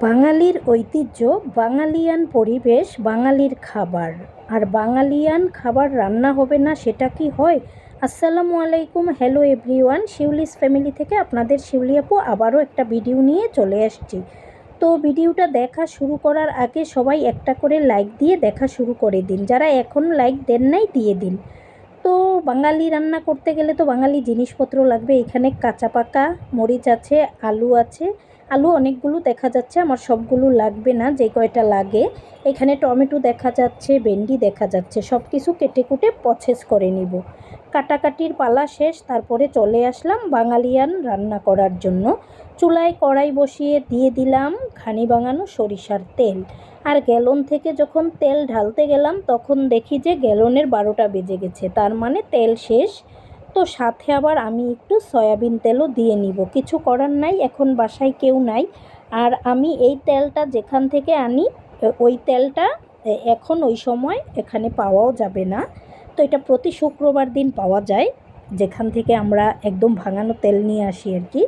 বাঙালির ঐতিহ্য, বাঙালিয়ান পরিবেশ, বাঙালির খাবার। আর বাঙালিয়ান খাবার রান্না হবে না, সেটা কি হয়? আসসালামু আলাইকুম, হ্যালো এভরিওয়ান। শিউলিস ফ্যামিলি থেকে আপনাদের শিউলি আপু, আবারও একটা ভিডিও নিয়ে চলে আসছি। তো ভিডিওটা দেখা শুরু করার আগে সবাই একটা করে লাইক দিয়ে দেখা শুরু করে দিন। যারা এখন লাইক দেন নাই, দিয়ে দিন। তো বাঙালি রান্না করতে গেলে তো বাঙালি জিনিসপত্র লাগবে। এখানে কাঁচা পাকা মরিচ আছে, আলু আছে আলু অনেকগুলো দেখা যাচ্ছে, আমার সবগুলো লাগবে না, যে কয়টা লাগে। এখানে টমেটো দেখা যাচ্ছে, ভেন্ডি দেখা যাচ্ছে সব কিছু কেটে কুটে প্রসেস করে নিব। কাটাকাটির পালা শেষ, তারপরে চলে আসলাম বাঙালিয়ান রান্না করার জন্য। চুলায় কড়াই বসিয়ে দিয়ে দিলাম ঘানি বাঙানো সরিষার তেল। আর গ্যালন থেকে যখন তেল ঢালতে গেলাম, তখন দেখি যে গ্যালনের বারোটা বেজে গেছে, তার মানে তেল শেষ। তো সাথে আবার আমি একটু সয়াবিন তেলও দিয়ে নিব। কিছু করার নাই, এখন বাসায় কেউ নাই। আর আমি এই তেলটা যেখান থেকে আনি ওই তেলটা এখন ওই সময় এখানে পাওয়াও যাবে না। তো এটা প্রতি শুক্রবার দিন পাওয়া যায়, যেখান থেকে আমরা একদম ভাঙানো তেল নিয়ে আসি আর কি।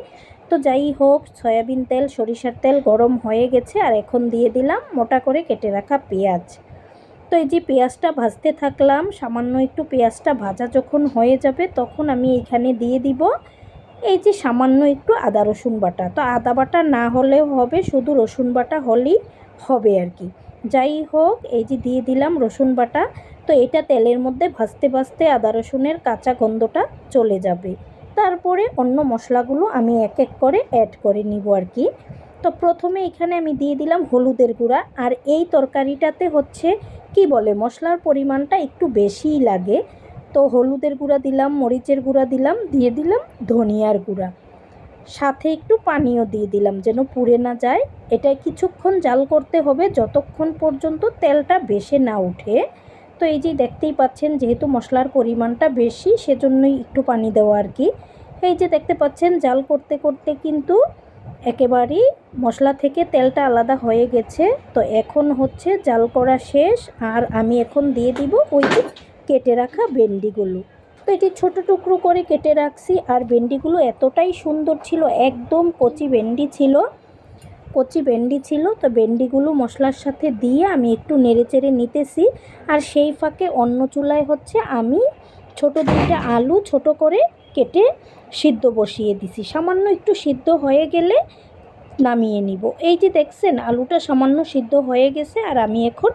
তো যাই হোক, সয়াবিন তেল, সরিষার তেল গরম হয়ে গেছে, আর এখন দিয়ে দিলাম মোটা করে কেটে রাখা পেঁয়াজ। এই যে পেঁয়াজটা ভাজতে থাকলাম, সামান্য একটু পেঁয়াজটা ভাজা যখন হয়ে যাবে তখন আমি এখানে দিয়ে দিব এই যে সামান্য একটু আদা, রসুন বাটা। তো আদা বাটা না হলেও হবে, শুধু রসুন বাটা হলেই হবে আর কি। যাই হোক, এই যে দিয়ে দিলাম রসুন বাটা। তো এটা তেলের মধ্যে ভাজতে ভাজতে আদা, রসুনের কাঁচা গন্ধটা চলে যাবে। তারপরে অন্য মশলাগুলো আমি এক এক করে অ্যাড করে নিব আর কি। তো প্রথমে এখানে আমি দিয়ে দিলাম হলুদের গুঁড়া। আর এই তরকারিটাতে হচ্ছে কি বলে, মশলার পরিমাণটা একটু বেশিই লাগে। তো হলুদের গুঁড়া দিলাম, মরিচের গুঁড়া দিলাম, দিয়ে দিলাম ধনিয়ার গুঁড়া। সাথে একটু পানিও দিয়ে দিলাম যেন পুড়ে না যায়। এটা কিছুক্ষণ জাল করতে হবে, যতক্ষণ পর্যন্ত তেলটা বেশে না উঠে তো এই যে দেখতেই পাচ্ছেন, যেহেতু মশলার পরিমাণটা বেশি, সেজন্যই একটু পানি দেওয়া আর কি। এই যে দেখতে পাচ্ছেন, জাল করতে করতে কিন্তু একেবারেই মশলা থেকে তেলটা আলাদা হয়ে গেছে। তো এখন হচ্ছে জাল করা শেষ। আর আমি এখন দিয়ে দিব ওই কেটে রাখা ভেন্ডিগুলো। তো এটি ছোটো টুকরো করে কেটে রাখছি। আর ভেন্ডিগুলো এতটাই সুন্দর ছিল, একদম কচি ভেন্ডি ছিল, কচি ভেন্ডি ছিল। তো ভেন্ডিগুলো মশলার সাথে দিয়ে আমি একটু নেড়ে চেড়ে নিতেছি। আর সেই ফাঁকে অন্য চুলায় হচ্ছে আমি ছোট দুইটা আলু ছোট করে কেটে সিদ্ধ বসিয়ে দিছি। সামান্য একটু সিদ্ধ হয়ে গেলে নামিয়ে নিব। এই যে দেখছেন, আলুটা সামান্য সিদ্ধ হয়ে গেছে আর আমি এখন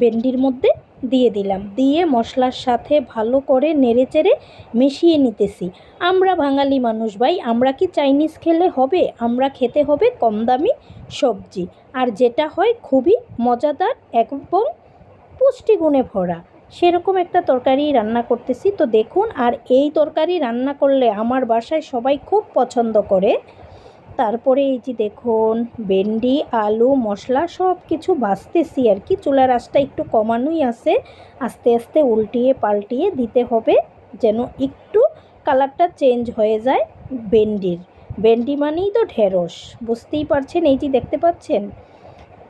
ভেন্ডির মধ্যে দিয়ে দিলাম। দিয়ে মশলার সাথে ভালো করে নেড়ে চেড়ে মিশিয়ে নিতেছি। আমরা বাঙালি মানুষ ভাই, আমরা কি চাইনিজ খেলে হবে? আমরা খেতে হবে কম দামি সবজি। আর যেটা হয় খুবই মজাদার এবং পুষ্টিগুণে ভরা। সেরকম একটা তরকারি রান্না করতেছি। তো দেখুন, আর এই তরকারি রান্না করলে আমার বাসায় সবাই খুব পছন্দ করে। তারপরে এই যে দেখুন, ভেন্ডি, আলু, মশলা সব কিছু বাছতেছি আর কি। চুলার আঁচটা একটু কমানোই আছে। আস্তে আস্তে উল্টিয়ে পাল্টিয়ে দিতে হবে যেন একটু কালারটা চেঞ্জ হয়ে যায় ভেন্ডির। ভেন্ডি মানেই তো ঢেঁড়স, বুঝতেই পারছেন? এই যে দেখতে পাচ্ছেন?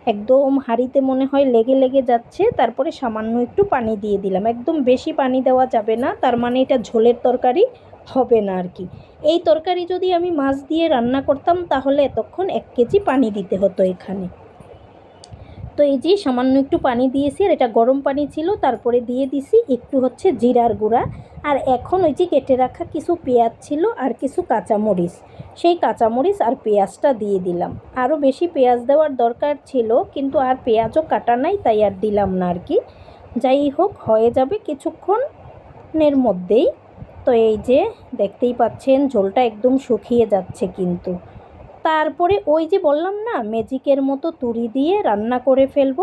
একদম হাঁড়িতে মনে হয় লেগে লেগে যাচ্ছে, তারপরে সামান্য একটু পানি দিয়ে দিলাম। একদম বেশি পানি দেওয়া যাবে না, তার মানে এটা ঝোলের তরকারি হবে না আর কি। এই তরকারি যদি আমি মাছ দিয়ে রান্না করতাম, তাহলে এতক্ষণ এক কেজি পানি দিতে হতো এখানে। তো এই যে সামান্য একটু পানি দিয়েছি আর এটা গরম পানি ছিল, তারপরে দিয়ে দিছি একটু হচ্ছে জিরার গুঁড়া। আর এখন ওই যে কেটে রাখা কিছু পেঁয়াজ ছিল আর কিছু কাঁচামরিচ, সেই কাঁচামরিচ আর পেঁয়াজটা দিয়ে দিলাম। আরও বেশি পেঁয়াজ দেওয়ার দরকার ছিল, কিন্তু আর পেঁয়াজও কাটা নাই, তাই আর দিলাম না আর কি। যাই হোক, হয়ে যাবে কিছুক্ষণের মধ্যেই। তো এই যে দেখতেই পাচ্ছেন, ঝোলটা একদম শুকিয়ে যাচ্ছে কিন্তু। তারপরে ওই যে বললাম না ম্যাজিকের মতো তুরি দিয়ে রান্না করে ফেলব,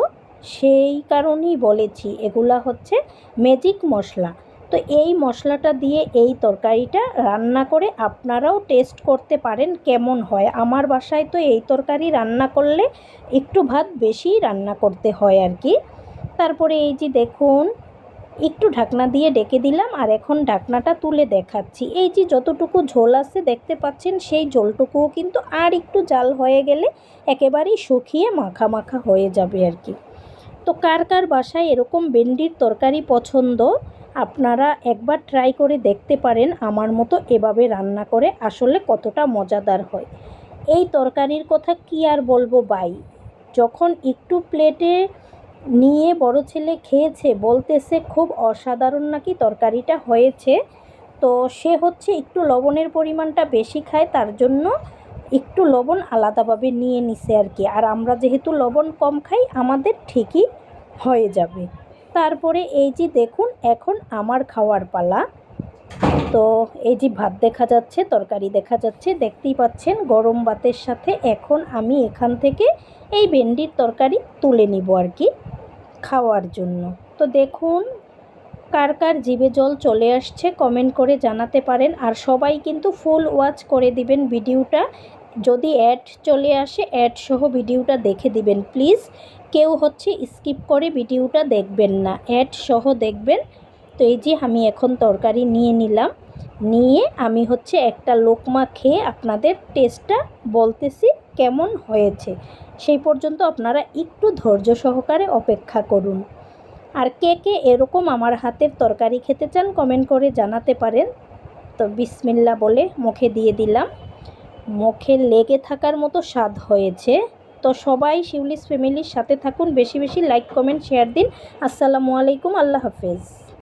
সেই কারণেই বলেছি এগুলা হচ্ছে ম্যাজিক মশলা। তো এই মশলাটা দিয়ে এই তরকারিটা রান্না করে আপনারাও টেস্ট করতে পারেন কেমন হয়। আমার বাসায় তো এই তরকারি রান্না করলে একটু ভাত বেশি রান্না করতে হয় আর কি। তারপরে এই যে দেখুন একটু ঢাকনা দিয়ে ডেকে দিলাম আর এখন ঢাকনাটা তুলে দেখাচ্ছি। এই যে যতটুকু ঝোল আছে দেখতে পাচ্ছেন, সেই ঝোলটুকুও কিন্তু আর একটু জাল হয়ে গেলে একেবারেই শুকিয়ে মাখা মাখা হয়ে যাবে আর কি। তো কার কার বাসায় এরকম ভেন্ডির তরকারি পছন্দ, আপনারা একবার ট্রাই করে দেখতে পারেন। আমার মতো এভাবে রান্না করে আসলে কতটা মজাদার হয়। এই তরকারির কথা কি আর বলব বাই যখন একটু প্লেটে নিয়ে বড় ছেলে খেয়েছে বলতেছে, খুব অসাধারণ নাকি তরকারিটা হয়েছে। তো সে হচ্ছে একটু লবণের পরিমাণটা বেশি খায়, তার জন্য একটু লবণ আলাদাভাবে নিয়ে নিছে আর কি। আর আমরা যেহেতু লবণ কম খাই, আমাদের ঠিকই হয়ে যাবে। তারপরে এই যে দেখুন, এখন আমার খাওয়ার পালা। তো এই যে ভাত দেখা যাচ্ছে, তরকারি দেখা যাচ্ছে, দেখতেই পাচ্ছেন গরম ভাতের সাথে এখন আমি এখান থেকে এই ভেন্ডির তরকারি তুলে নিব আর কি। খাওয়ার জন্য। তো দেখুন, কার কার জিভে জল চলে আসছে কমেন্ট করে জানাতে পারেন। আর সবাই কিন্তু ফুল ওয়াচ করে দিবেন ভিডিওটা। যদি অ্যাড চলে আসে, অ্যাড সহ ভিডিওটা দেখে দিবেন, প্লিজ। কেউ হচ্ছে স্কিপ করে ভিডিওটা দেখবেন না। অ্যাড সহ দেখবেন। তো এই যে আমি এখন তরকারি নিয়ে নিলাম। নিয়ে আমি হচ্ছে একটা লোকমা খেয়ে আপনাদের টেস্টটা বলতেছি কেমন হয়েছে। সেই পর্যন্ত আপনারা একটু ধৈর্য সহকারে অপেক্ষা করুন। আর কে কে এরকম আমার হাতের তরকারি খেতে চান কমেন্ট করে জানাতে পারেন। তো বিসমিল্লা বলে মুখে দিয়ে দিলাম। মুখে লেগে থাকার মতো স্বাদ হয়েছে। তো সবাই শিউলিস ফ্যামিলির সাথে থাকুন, বেশি বেশি লাইক, কমেন্ট, শেয়ার দিন। আসসালামু আলাইকুম, আল্লাহ হাফেজ।